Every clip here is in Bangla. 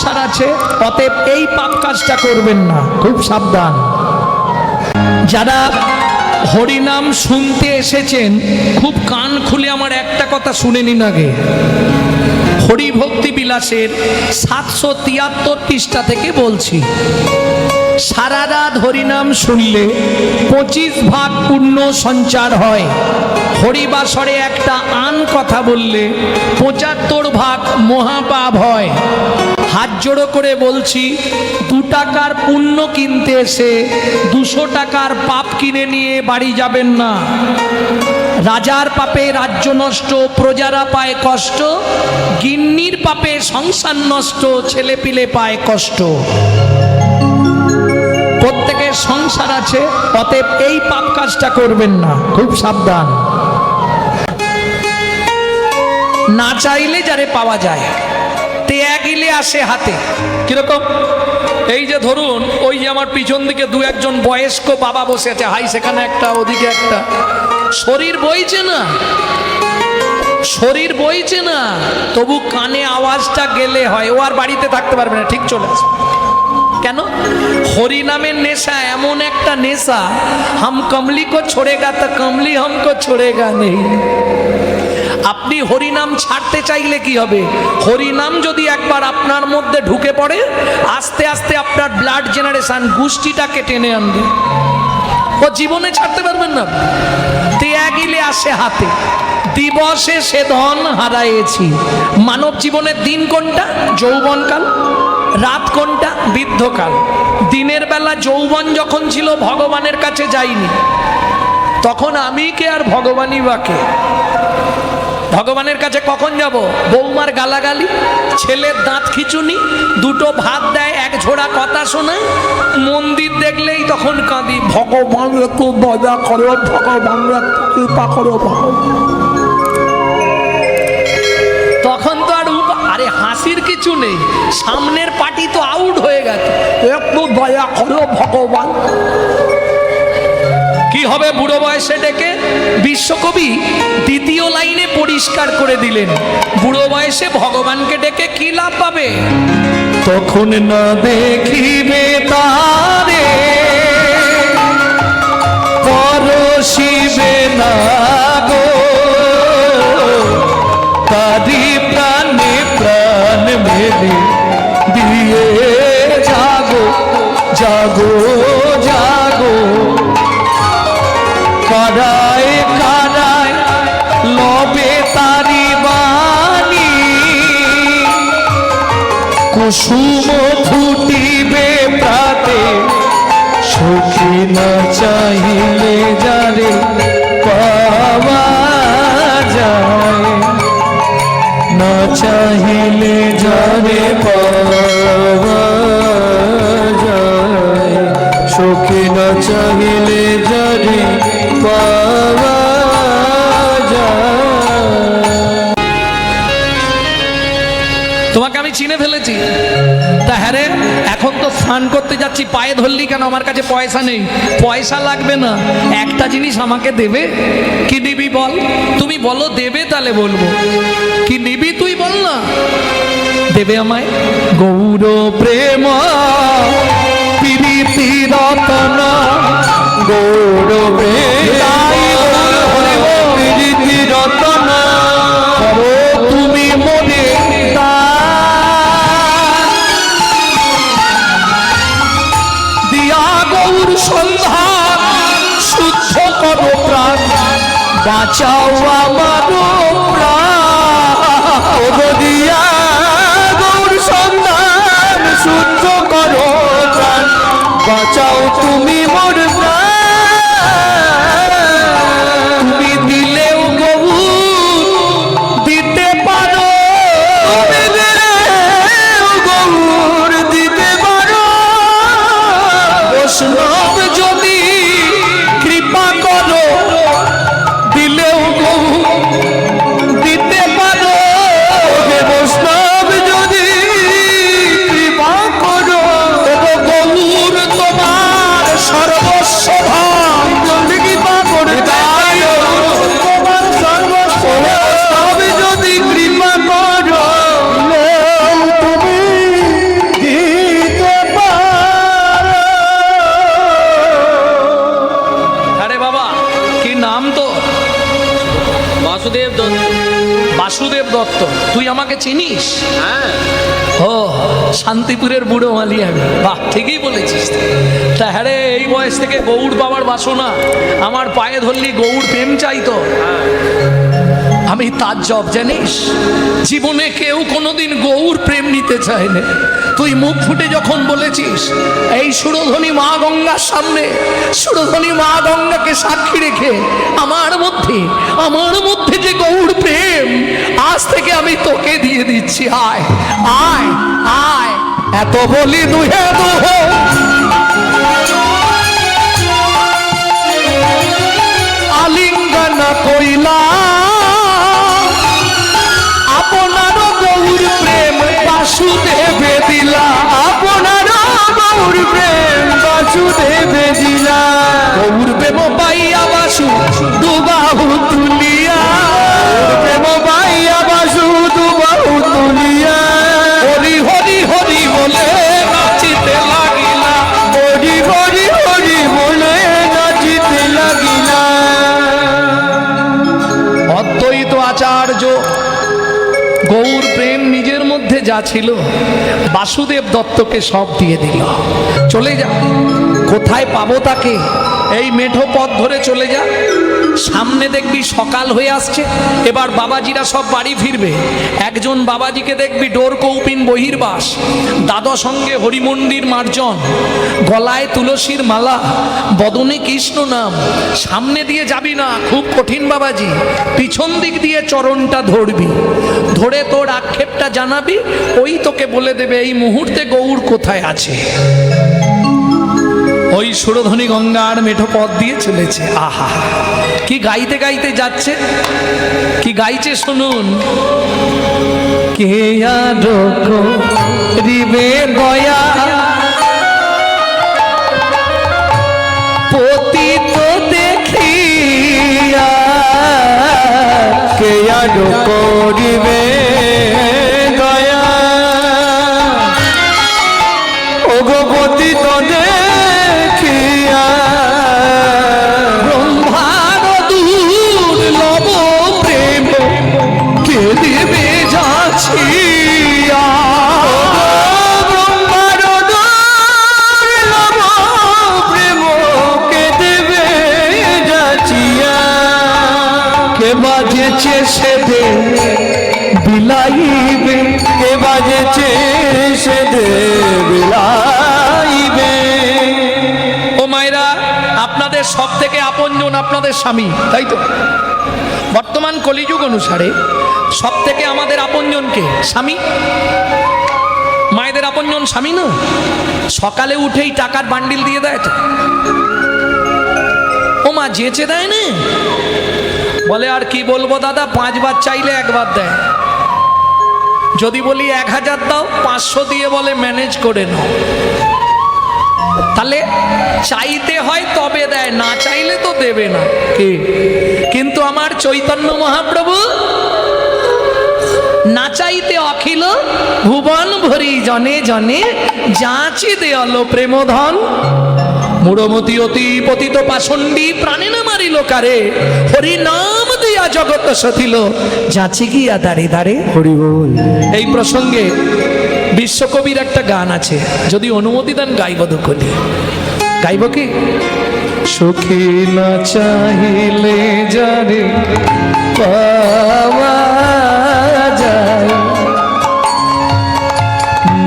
সংসার আছে, অতএব এই পাপ কাজটা করবেন না। খুব সাবধান। যারা হরিনাম শুনতে এসেছেন, খুব কান খুলে আমার একটা কথা শুনে নিন আগে। হরিভক্তি বিলাসের সাতশো তিয়াত্তর পৃষ্ঠা থেকে বলছি। সারা রাত হরিনাম শুনলে পঁচিশ ভাগ পুণ্য সঞ্চার হয়। হরিবাসরে একটা আন কথা বললে পঁচাত্তর ভাগ মহাপাপ হয়। হাত জোড়ো করে বলছি, দু টাকার পুণ্য কিনতে এসে দুশো টাকার পাপ কিনে নিয়ে বাড়ি যাবেন না। রাজার পাপে রাজ্য নষ্ট, প্রজারা পায় কষ্ট, গিন্নির পাপে সংসার নষ্ট, ছেলেপিলে পায় কষ্ট। প্রত্যেকের সংসার আছে, অতএব এই পাপ কাজটা করবেন না। খুব সাবধান। না চাইলে যারে পাওয়া যায়, ত্যাগিলে আসে হাতে। কীরকম? এই যে ধরুন, ওই যে আমার পিছন দিকে দু একজন বয়স্ক বাবা বসে আছে। হাই, সেখানে একটা, ওদিকে একটা। শরীর বইছে না? শরীর বইছে না? তবু কানে আওয়াজটা গেলে হয়। ও আর বাড়িতে থাকতে পারবে না। ঠিক চলে আসবে। কেন? হরিনামের নেশা এমন একটা নেশা, হাম কমলি কো ছোড়েগা তা কমলি হামকো ছোড়েগা নেই। আপনি হরিনাম ছাড়তে চাইলে কি হবে? হরিনাম যদি একবার আপনার মধ্যে ঢুকে পড়ে, আস্তে আস্তে আপনার ব্লাড জেনারেশন গোষ্ঠীটাকে টেনে আনবে। ও জীবনে ছাড়তে পারবেন না ত্যাগিলে আসে হাতে, দিবসে সে ধন হারাইছি মানব জীবনের দিন কোনটা? যৌবনকাল। রাত কোনটা? বৃদ্ধকাল। দিনের বেলা যৌবন যখন ছিল, ভগবানের কাছে যাইনি। তখন আমি কে আর ভগবানই বাকে ভগবানের কাছে কখন যাব? বৌমার গালাগালি, ছেলের দাঁত খিচুনি, দুটো ভাত দেয়, এক ঝোড়া কথা শোনায় মন্দির দেখলেই তখন কাঁদি, ভগবান, একটু দয়া করো, ভগবান, একটু কৃপা করো, ভগবান। কিছু নেই। সামনের পার্টি তো আউট হয়ে গেছে। একটু দয়া করো ভগবান। কি হবে বুড়ো বয়সে ডেকে? বিশ্বকবি দ্বিতীয় লাইনে পরিষ্কার করে দিলেন। বুড়ো বয়সে ভগবানকে ডেকে কি লাভ পাবে? তখন না দেখিবে তারে। পরশিবে না দিয়ে জাগো জাগো জাগো। কারায় কারায়, লবে তারি বাণী। কুসুম ফুটিবে প্রাতে, সখী না চাইলে যারে পাওয়া যায়। না চাহিলে যারে পাওয়া যায়। না চাহিলে যারে পাওয়া তোমাকে আমি চিনে ফেলেছি। তা হ্যাঁ স্নান করতে যাচ্ছি, পায়ে ধরলি কেন? আমার কাছে পয়সা নেই। পয়সা লাগবে না। একটা জিনিস আমাকে দেবে? কি নিবি বল? তুমি বলো, দেবে তাহলে বলব। কি নিবি তুই বল না। দেবে আমায়। গৌর প্রেম রতন, গৌর প্রীতি বাঁচাও আমার দিয়া গৌর সন্ধান শুদ্ধ করো বাঁচাও তুমি মোর তুই আমাকে চিনিস? হ্যাঁ। ও শান্তিপুরের বুড়ো মালি আমি। বাহ ঠিকই বলেছিস। তা হ্যাঁ রে, এই বয়স থেকে গৌড় বাবার বাসনা। আমার পায়ে ধরলি গৌড় প্রেম চাইতো আমি তার জব জানিস? জীবনে কেউ কোনোদিন গৌর প্রেম নিতে চায় না তুই মুখ ফুটে যখন বলেছিস, এই সুরধ্বনি মা গঙ্গার সামনে, সুরধ্বনি মা গঙ্গাকে সাক্ষী রেখে আমার মধ্যে আমার মধ্যে যে গৌর প্রেম, আজ থেকে আমি তোকে দিয়ে দিচ্ছি। আয় আয় আয়। এত বলি দুহে দুহ ছিল, বাসুদেব দত্তকে সব দিয়ে দিল। চলে যা। কোথায় পাবো তাকে? এই মেঠো পথ ধরে চলে যা। সামনে দেখবি সকাল হয়ে আসছে, এবার বাবাজিরা সব বাড়ি ফিরবে। একজন বাবাজিকে দেখবি ডোর কৌপিন বহির্বাস দাদা সঙ্গে হরিমন্দির মার্জন, গলায় তুলসীর মালা, বদনে কৃষ্ণ নাম। সামনে দিয়ে যাবি না, খুব কঠিন বাবাজি, পিছন দিক দিয়ে চরণটা ধরবি। ধরে তোর আক্ষেপটা জানাবি, ওই তোকে বলে দেবে, এই মুহূর্তে গৌর কোথায় আছে? ওই সুরধ্বনি গঙ্গার মেঠো পথ দিয়ে চলেছে। আহা! কি গাইতে গাইতে যাচ্ছে? কি গাইছে শুনুন। কে রিবে গয়া পতিত দেখিয়া কে আরও করিবে দয়া ওগপতি তো কে বাজেছে সে দেবিলাইবে। ও মায়েরা, আপনাদের সব থেকে আপনজন আপনাদের স্বামী, তাই তো? বর্তমান কলিযুগ অনুসারে সব থেকে আমাদের আপনজনকে স্বামী? মায়েদের আপনজন স্বামী না? সকালে উঠেই টাকার বান্ডিল দিয়ে দেয় তো। ও মা যেচে দেয় না? বলে, আর কি বলব দাদা, পাঁচবার চাইলে একবার দেয়। যদি বলি এক হাজার দাও, পাঁচশো দিয়ে বলে ম্যানেজ করে নাও। তাহলে চাইতে হয় তবে দেয়, না চাইলে তো দেবে না। কি? কিন্তু আমার চৈতন্য মহাপ্রভু, না চাইতে অখিল, ভুবন ভরি জনে জনে যাচি দেয়াল প্রেমধন। মুড়মতি অতি পতিত পাষণ্ডী, প্রাণে না মারিল কারে? হরি নাম দিয়া জগৎ সথিল। যাচি গিয়া দাঁড়ে দাঁড়ে এই প্রসঙ্গে বিশ্বকবির একটা গান আছে যদি অনুমতি দেন গাইব দুঃখলি গাইব কি? সুখী না চাহিলে যারে পাওয়া যায়।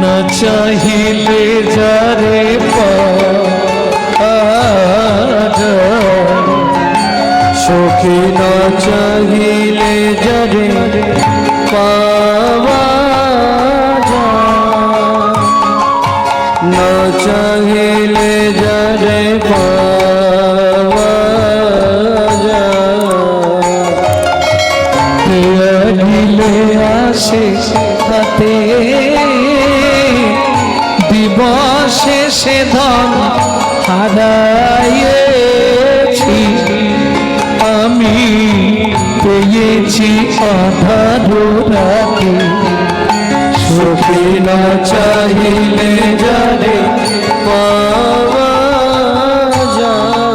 না চাহিলে যারে পাওয়া যায়। সখী না চাহিলে যারে পাওয়া। না চাহিলে যারে পাওয়া আসে হাতে দিবসে সে ধন হারাইছি আমি পেয়েছি আধারো রাখে সুখে না চাইলে যারে পাওয়া যায়।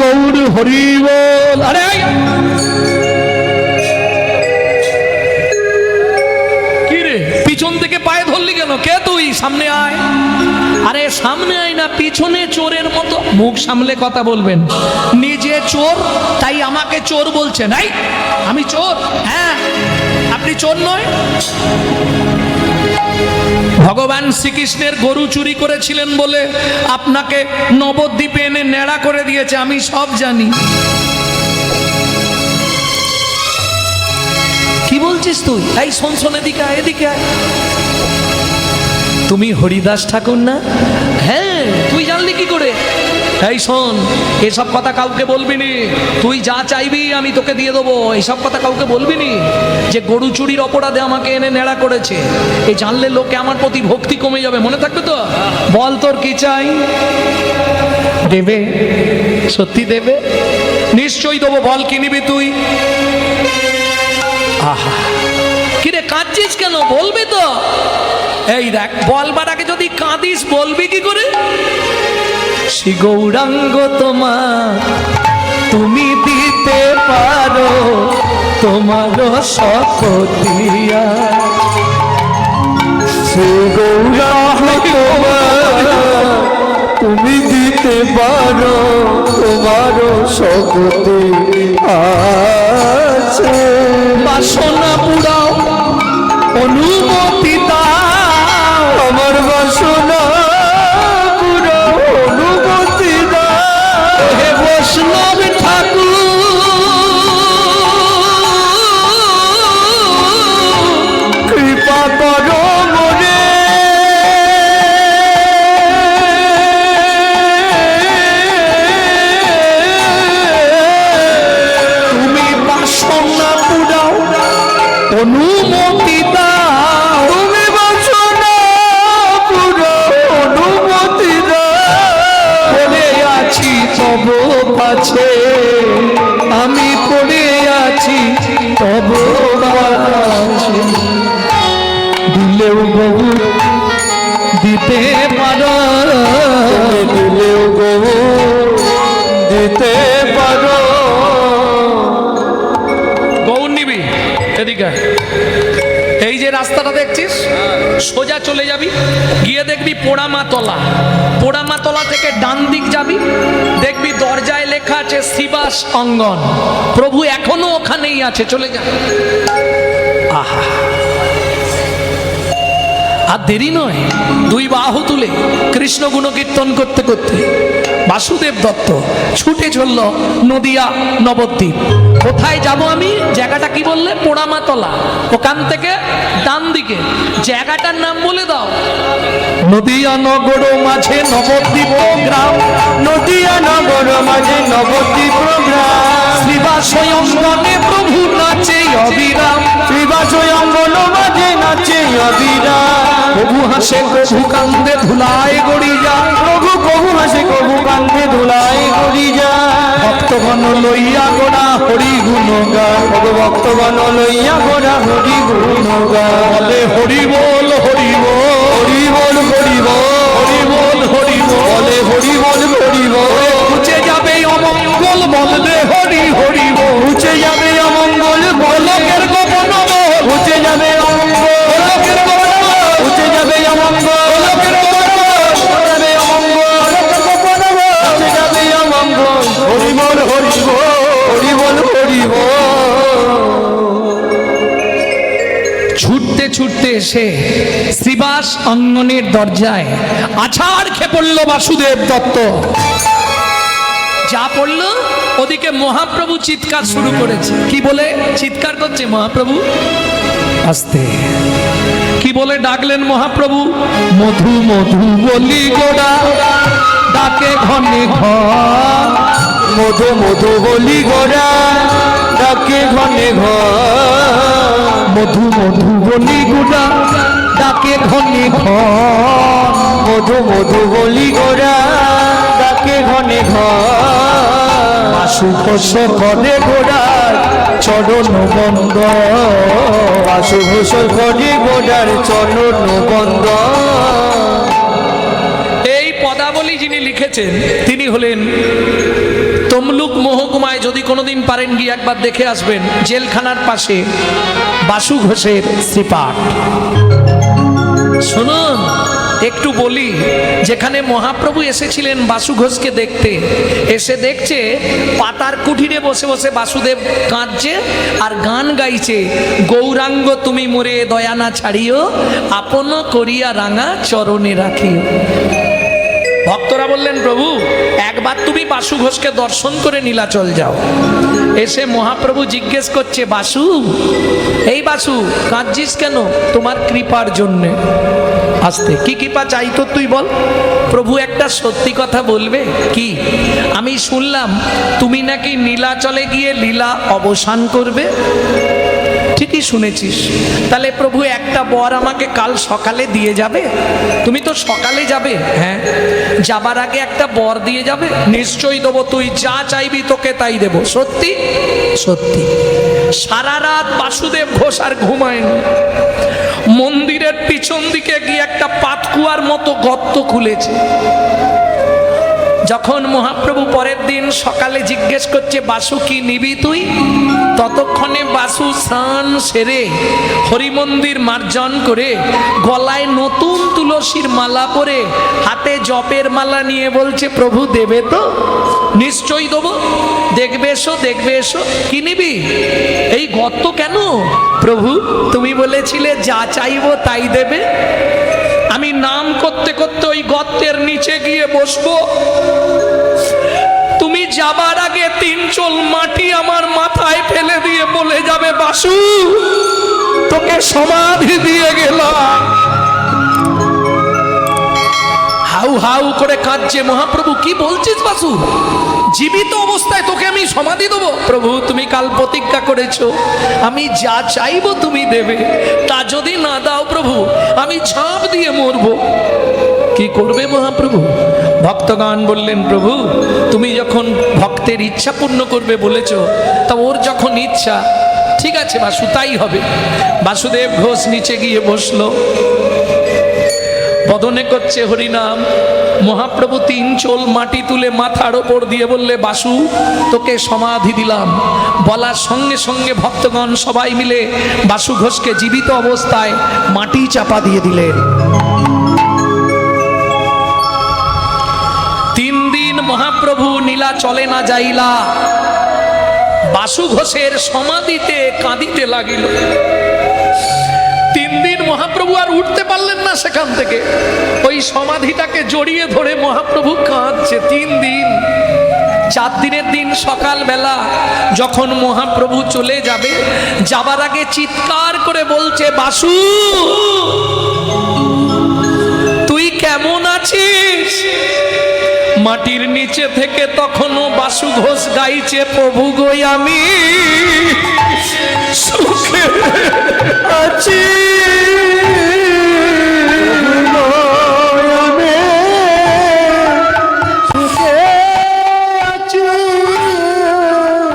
গৌর হরিবল। আরে পিছন থেকে পায়ে ধরলি কেন? কে সামনে আয়। আরে সামনে আয় না, পিছনে চোরের মতো। মুখ সামলে কথা বলবেন। নিজে চোর, তাই আমাকে চোর বলছেন। এই, আমি চোর? হ্যাঁ আপনি চোর নয়। ভগবান শ্রীকৃষ্ণের গরু চুরি করেছিলেন বলে আপনাকে নবদ্বীপে এনে ন্যাড়া করে দিয়েছে, আমি সব জানি। কি বলছিস তুই? এই শোন শোন, এদিকে এদিকে। তুমি হরিদাস ঠাকুর না? হ্যাঁ তুই জানলি কি করে? এই শোন এসব কথা কাউকে বলবি নি। তুই যা চাইবি আমি তোকে দিয়ে দেবো। এইসব কথা কাউকে বলবি নি? যে গরু চুরির অপরাধে আমাকে এনে নেড়া করেছে। এই জানলে লোকে আমার প্রতি ভক্তি কমে যাবে মনে থাকবে তো? বল তোর কি চাই? দেবে সত্যি দেবে? নিশ্চয়ই দেবো বল কি নিবি তুই? আহা। কিরে কাঁদছিস কেন? বলবি তো। এই দেখ বলবার আগে যদি কাঁদিস বলবি কি করে? শ্রী গৌরাঙ্গ তোমার তুমি দিতে পারো তোমার শপথিয়া। শ্রী গৌরাঙ্গ তুমি দিতে পারো তোমার শক্তি আছে বাসনা পুরাও অনুমতি আমার বাসনা আছি তব সোজা চলে যাবি, গিয়ে দেখবি পোড়ামাতলা। পোড়ামাতলা থেকে ডান দিক যাবি, দেখবি দরজায় লেখা আছে শিবাস অঙ্গন। প্রভু এখনও ওখানেই আছে, চলে যা। আহা। আর দেরি নয়, দুই বাহু তুলে কৃষ্ণ গুণ কীর্তন করতে করতে। বাসুদেব দত্ত, ছুটে চলল নদিয়া নবদ্বীপ। কোথায় যাব আমি? জায়গাটা কি বললে? পোড়ামাতলা। ওখান থেকে ডান দিকে। জায়গাটার নাম বলে দাও। নদিয়া নগর মাঝে নবদ্বীপ গ্রাম নদিয়া নগর মাঝে নবদ্বীপ প্রোগ্রাম। শ্রীবাস অঙ্গনে প্রভু নাচে অবিরাম। শ্রীবাস অঙ্গন মাঝে নাচে অবিরাম। প্রভু হাসে, প্রভু কান্দে, ধুলায় গড়ি যায়। প্রভু কবু হাসে কবু কান্দে ধুলাই করি যায়। ভক্তগণ লইয়া গোড়া হরি গুণ ভগ ভক্তগণ লইয়া গোড়া হরি গুণ বলে হরি বল। হরি হরি উঠে যাবে অমঙ্গল লোকের গোপন উঠে যাবে অমঙ্গল গোপন উঠে অমঙ্গল ছুটতে ছুটতে এসে শ্রীবাস অঙ্গনের দরজায় আছাড় খেয়ে পড়ল বাসুদেব দত্ত। যা পড়ল ওদিকে মহাপ্রভু চিৎকার শুরু করেছে। কি বলে? চিৎকার করছে মহাপ্রভু? আসতে। কি বলে ডাকলেন মহাপ্রভু? মধু মধু বলি গোড়া ডাকে ঘনে ঘর। মধু মধু বলি গোরা ডাকে ঘনে ঘর। মধু মধু বলি গোড়া ডাকে ঘনে ঘর। মধু মধু বলি গোরা ডাকে ঘনে আশু কোষ করে গোড়ার চরণ বন্ধ। আশু ঘোষল করে গোড়ার চরণ বন্ধ। এই পদাবলী যিনি লিখেছেন তিনি হলেন তমলুক মহকুমায় যদি কোনোদিন পারেন গিয়ে একবার দেখে আসবেন জেলখানার পাশে বাসু ঘোষের শ্রীপাঠ। শুনুন। একটু বলি, যেখানে মহাপ্রভু এসেছিলেন বাসু ঘোষকে দেখতে, এসে দেখছে পাতার কুঠিরে বসে বসে বাসুদেব কাঁদছে আর গান গাইছে, গৌরাঙ্গ, তুমি মোরে দয়ানা ছাড়িও, আপন করিয়া রাঙা চরণে রাখিও। ভক্তরা বললেন, প্রভু একবার তুমি বাসু ঘোষকে দর্শন করে নীলাচল যাও। এসে মহাপ্রভু জিজ্ঞেস করছে, বাসু, এই বাসু, কাঁদছিস কেন? তোমার কৃপার জন্যে। আসতে, কি কৃপা চাইতো তুই বল। প্রভু একটা সত্যি কথা বলবে। কি? আমি শুনলাম, তুমি নাকি নীলাচলে গিয়ে লীলা অবসান করবে? ঠিকই শুনেছিস। তাহলে প্রভু, একটা বর আমাকে কাল সকালে দিয়ে যাবে? তুমি তো সকালে যাবে হ্যাঁ? যাবার আগে একটা বর দিয়ে যাবে? নিশ্চয়ই দেবো, তুই যা চাইবি তোকে তাই দেব। সত্যি? সত্যি। সারা রাত বাসুদেব ঘোষ আর ঘুমায়নি। মন্দিরের পিছন দিকে গিয়ে একটা পাতকুয়ার মতো গর্ত খুলেছে। যখন মহাপ্রভু পরের দিন সকালে জিজ্ঞেস করছে, বাসু কি নিবি তুই? ততক্ষণে বাসু স্নান সেরে হরিমন্দির মার্জন করে গলায় নতুন তুলসীর মালা পরে হাতে জপের মালা নিয়ে বলছে, প্রভু দেবে তো, নিশ্চয়ই দেবো। দেখবে এসো দেখবে এসো। কি নিবি? এই গর্ত কেন? প্রভু, তুমি বলেছিলে যা চাইব তাই দেবে। আমি নাম করতে করতে ওই গর্তের নিচে গিয়ে বসবো। তুমি যাবার আগে তিন চোল মাটি আমার মাথায় ফেলে দিয়ে বলে যাবে, বাসু, তোকে সমাধি দিয়ে গেলাম। হাউ হাউ করে কাঁদছে মহাপ্রভু, কি বলছিস বাসু? জীবিত অবস্থায় তোকে আমি সমাধি দেবো। প্রভু, তুমি কাল প্রতিজ্ঞা করেছ, আমি যা চাইব তুমি দেবে, তা যদি না দাও প্রভু, আমি ঝাঁপ দিয়ে মরবো। কি করবে মহাপ্রভু? ভক্তগান বললেন, প্রভু, তুমি যখন ভক্তের ইচ্ছা পূর্ণ করবে বলেছ, তা ওর যখন ইচ্ছা, ঠিক আছে বাসু, তাই হবে। বাসুদেব ঘোষ নিচে গিয়ে বসল। বদনে করছে হরিনাম। মহাপ্রভু তিন চোল মাটি তুলে মাথার ওপর দিয়ে বললে, বাসু, তোকে সমাধি দিলাম। বলার সঙ্গে সঙ্গে ভক্তগণ সবাই মিলে বাসু ঘোষকে জীবিত অবস্থায় মাটি চাপা দিয়ে দিলেন। তিন দিন মহাপ্রভু নীলা চলে না যাইলা। বাসু ঘোষের সমাধিতে কাঁদিতে লাগিল। মহাপ্রভু আর উঠতে পারলেন না সেখান থেকে। ওই সমাধিটাকে জড়িয়ে ধরে মহাপ্রভু কাঁদছে তিন দিন। চার দিনের দিন সকালবেলা যখন মহাপ্রভু চলে যাবে, যাবার আগে চিৎকার করে বলছে, বাসু, তুই কেমন আছিস? মাটির নিচে থেকে তখনও বাসু ঘোষ গাইছে, প্রভু গই আমি সুখে আছি।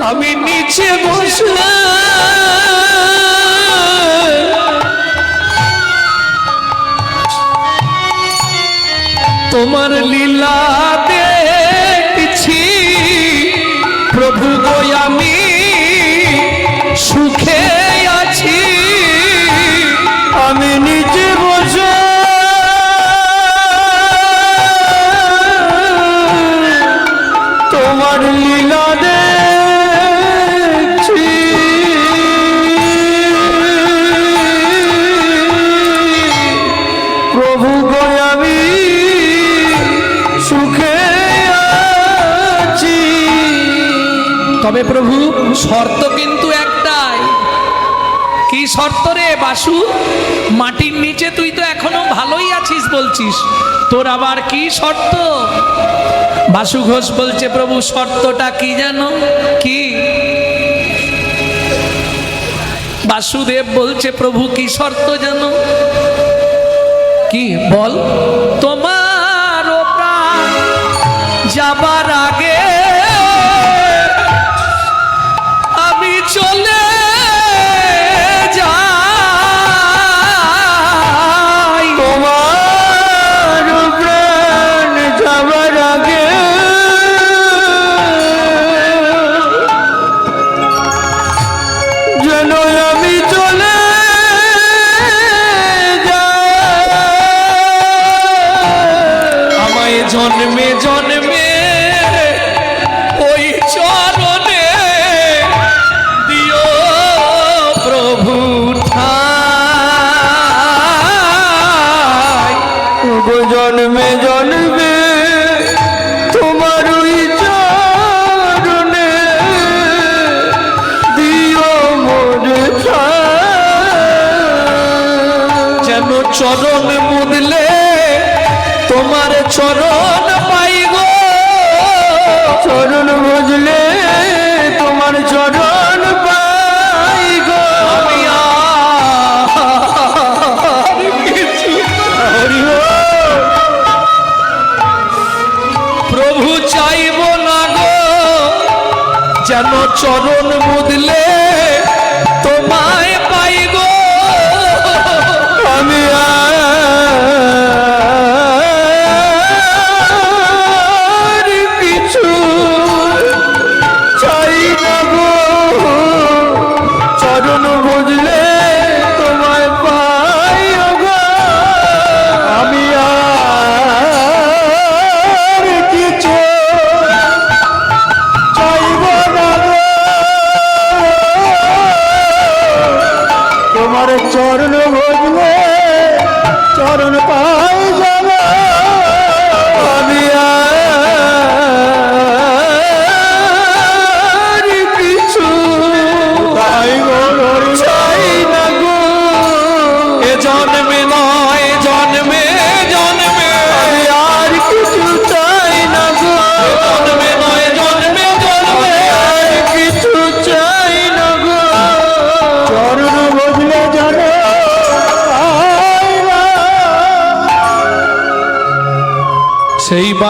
আমি নিচে বসে তোমার লীলা বলছিস? তোর আবার কি শর্ত? বাসু ঘোষ বলছে, প্রভু, শর্তটা কি জানো? কি? বাসুদেব বলছে, প্রভু, কি শর্ত জানো? কি? বল। তোমার যাবার আগে জন্মে জন্মে ওই চরণে দিও প্রভু গো জন্মে জন্মে তোমার চরণে চরণ পাই গো। চরণ বুঝলে তোমার চরণ পাই গো। প্রভু চাইব না গো। যেন চরণ মুদলে তোমায় ভজলে চরণ পাই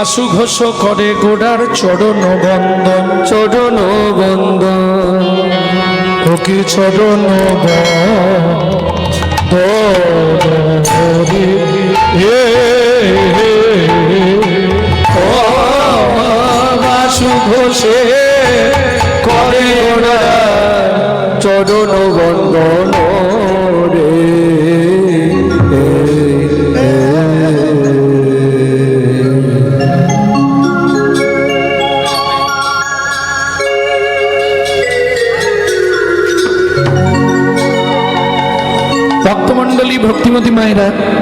বাসু ঘোষ করে গোড়ার চরণ বন্দন। চরণ বন্দন। ও কি চরণ বাসু ঘোষে করে ওরা চরণ বন্দন। Canada.